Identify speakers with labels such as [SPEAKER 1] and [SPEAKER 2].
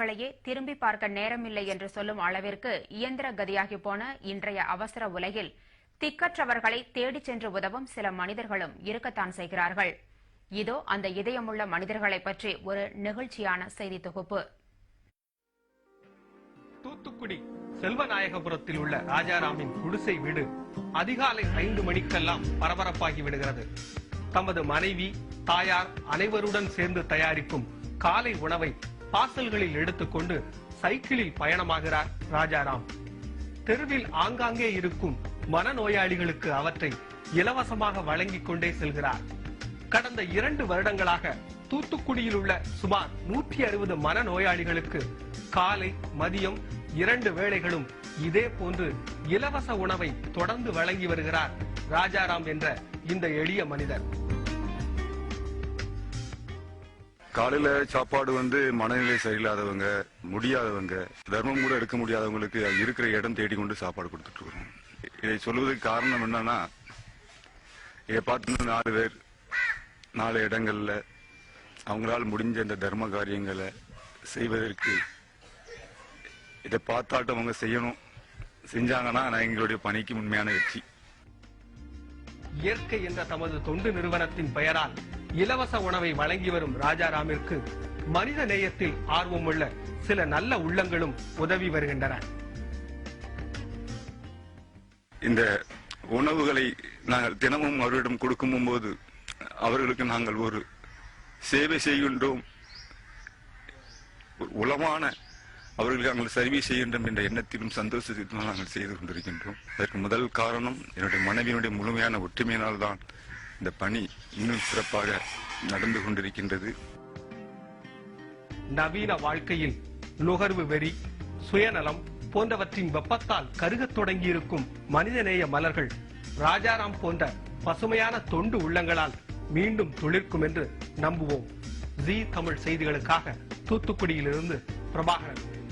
[SPEAKER 1] களையே திரும்பி பார்க்க நேரமில்லை என்று சொல்லும் அளவிற்கு இயந்திர கதியாகி போன இன்றைய அவசர உலகில் திக்கற்றவர்களை தேடிச் சென்று உதவும் சில மனிதர்களும் இருக்கத்தான் செய்கிறார்கள். இதோ அந்த இதயமுள்ள மனிதர்களை பற்றி ஒரு நிகழ்ச்சியான செய்தி தொகுப்பு.
[SPEAKER 2] தூத்துக்குடி செல்வநாயகபுரத்தில் உள்ள ராஜாராமின் குடிசை வீடு அதிகாலை ஐந்து மணிக்கெல்லாம் பரபரப்பாகி விடுகிறது. தமது மனைவி தாயார் அனைவருடன் சேர்ந்து தயாரிக்கும் காலை உணவை பார்சல்களில் எடுத்துக்கொண்டு சைக்கிளில் பயணமாகிறார் ராஜாராம். தெருவில் ஆங்காங்கே இருக்கும் மனநோயாளிகளுக்கு அவற்றை இலவசமாக வழங்கிக் கொண்டே செல்கிறார். கடந்த இரண்டு வருடங்களாக தூத்துக்குடியில் உள்ள சுமார் நூற்றி அறுபது மனநோயாளிகளுக்கு காலை மதியம் இரண்டு வேளைகளும் இதே போன்று இலவச உணவை தொடர்ந்து வழங்கி வருகிறார் ராஜாராம் என்ற இந்த எளிய மனிதர்.
[SPEAKER 3] காலையில சாப்பாடு வந்து மனநிலை சரியில்லாதவங்க முடியாதவங்க தர்மம் கூட எடுக்க முடியாதவங்களுக்கு இருக்கிற இடம் தேடி கொண்டு சாப்பாடு கொடுத்துட்டு இருக்கோம். இதை சொல்வதற்கு காரணம் என்னன்னா இதை பார்த்து நாலு பேர் நாலு இடங்கள்ல அவங்களால் முடிஞ்ச இந்த தர்ம காரியங்களை செய்வதற்கு இதை பார்த்தாட்டம் அவங்க செய்யணும். செஞ்சாங்கன்னா நான் எங்களுடைய பணிக்கு உண்மையான வெற்றி.
[SPEAKER 2] இயற்கை என்ற தமது தொண்டு நிறுவனத்தின் பெயரால் இலவச உணவை வழங்கி வரும் ராஜாராமிற்கு மனித நேயத்தில் ஆர்வமுள்ள சில நல்ல உள்ளங்களும் உதவி வருகின்றன.
[SPEAKER 3] இந்த உணவுகளை நாங்கள் தினமும் அவரிடம் கொடுக்கும் போது அவர்களுக்கு நாங்கள் ஒரு சேவை செய்கின்றோம். உளமான அவர்களுக்கு நாங்கள் சர்வீஸ் செய்கின்றோம் என்ற எண்ணத்திலும் சந்தோஷத்திலும் நாங்கள் செய்து கொண்டிருக்கின்றோம். அதற்கு முதல் காரணம் என்னுடைய மனைவியினுடைய முழுமையான ஒற்றுமையினால் தான் இந்த பணி இன்னும் சிறப்பாக நடந்து கொண்டிருக்கின்றது.
[SPEAKER 2] நவீன வாழ்க்கையில் நுகர்வு வெறி சுயநலம் போன்றவற்றின் வெப்பத்தால் கருகத் தொடங்கியிருக்கும் மனிதநேய மலர்கள் ராஜாராம் போன்ற பசுமையான தொண்டு உள்ளங்களால் மீண்டும் துளிர்க்கும் என்று நம்புவோம். ஜி தமிழ் செய்திகளுக்காக தூத்துக்குடியிலிருந்து பிரபாகரன்.